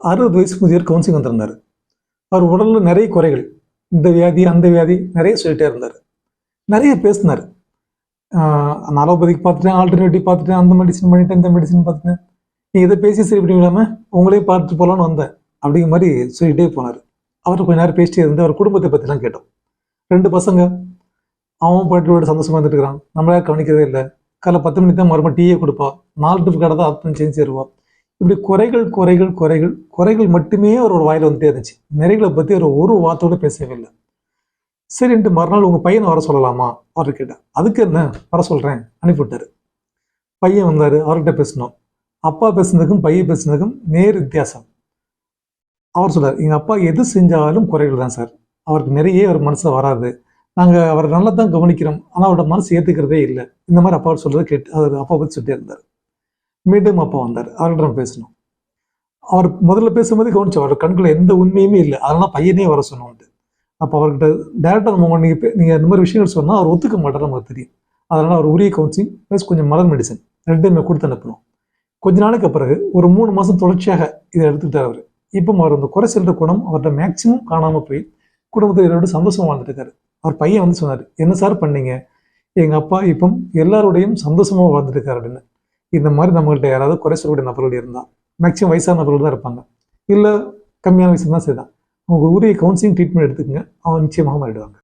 அறுபது வயசு முதியவர் கவுன்சிலிங் வந்திருந்தார். அவர் உடலில் நிறைய குறைகள். இந்த வியாதி அந்த வியாதி நிறைய சொல்லிட்டே இருந்தார். நிறைய பேசினார். நான் அலோபதிக்கு பார்த்துட்டேன் ஆல்டர்னேட்டிவ் பார்த்துட்டேன் அந்த மெடிசன் பண்ணிட்டேன் இந்த மெடிசன் பார்த்துட்டேன். நீ இதை பேசி சரி பண்ணி விடாமல் உங்களையும் பார்த்துட்டு போகலான்னு வந்தேன் அப்படிங்கிற மாதிரி சொல்லிகிட்டே போனார். அவர் கொஞ்ச நேரம் பேசிட்டே இருந்து அவர் குடும்பத்தை பற்றிலாம் கேட்டோம். ரெண்டு பசங்க அவன் பாட்டு விட சந்தோஷமா இருந்துட்டு இருக்கிறான். நம்மளே கவனிக்கிறதே இல்லை. காலைல பத்து மணிக்கு தான் மறுபடியும் டீயே கொடுப்பா. நாலு டிப் கடை தான் அத்தனை செஞ்சு தருவா இப்படி குறைகள் குறைகள் குறைகள் குறைகள் மட்டுமே அவரோட வாயில் வந்துட்டே இருந்துச்சு. நிறைகளை பற்றி அவர் ஒரு வார்த்தையோட பேசவே இல்லை சரின்ட்டு மறுநாள் உங்கள் பையனை வர சொல்லலாமா? அவர் கேட்டேன் அதுக்கு என்ன? வர சொல்கிறேன் அனுப்பிவிட்டாரு. பையன் வந்தார். அவர்கிட்ட பேசணும் அப்பா பேசுனதுக்கும் பையன் பேசுனதுக்கும் நேர் வித்தியாசம். அவர் சொல்கிறார் எங்கள் அப்பா எது செஞ்சாலும் குறைகள் தான் சார். அவருக்கு நிறைய அவர் மனசில் வராது. நாங்கள் அவரை நல்லா தான் கவனிக்கிறோம். ஆனால் அவரோட மனசு ஏற்றுக்கிறதே இல்லை. இந்த மாதிரி அப்பா சொல்கிறத கேட்டு அவர் அப்பா பற்றி சொல்லிட்டே இருந்தார். மீண்டும் அப்பா வந்தார். அவர்கிட்ட பேசணும். அவர் முதல்ல பேசும்போது கவனிச்சு அவர் கண்களில் எந்த உண்மையுமே இல்லை. அதனால பையனே வர சொன்னோம் அப்போ அவர்கிட்ட டேரக்டாக நம்ம நீங்கள் நீங்கள் இந்த மாதிரி விஷயங்கள் சொன்னால் அவர் ஒத்துக்க மாட்டார் நமக்கு தெரியும். அதனால் அவர் உரிய கவுன்சிலிங் ப்ளஸ் கொஞ்சம் மலர் மெடிசன் ரெண்டுமே கொடுத்து அனுப்பணும். கொஞ்ச நாளைக்கு பிறகு ஒரு மூணு மாதம் தொடர்ச்சியாக இதை எடுத்துக்கிட்டார் அவர். இப்போ அவர் அந்த குறை செல்ற குணம் அவர்கிட்ட மேக்சிமம் காணாமல் போய் குடும்பத்தினரோட சந்தோஷமா வாழ்ந்துட்டு இருக்காரு அவர் பையன் வந்து சொன்னார் என்ன சார் பண்ணீங்க? எங்கள் அப்பா இப்போ எல்லாரோடையும் சந்தோஷமாக வாழ்ந்துட்டு இருக்காரு அப்படின்னு. இந்த மாதிரி நம்மகிட்ட யாராவது குறை சொல்லக்கூடிய நபர்கள் இருந்தால் மேக்ஸிமம் வயசான நபர்கள் தான் இருப்பாங்க. இல்லை கம்மியான வயசு தான் சரிதான் அவங்க உரிய கவுன்சிலிங் ட்ரீட்மெண்ட் எடுத்துக்கங்க. அவன் நிச்சயமாக மாறிடுவாங்க.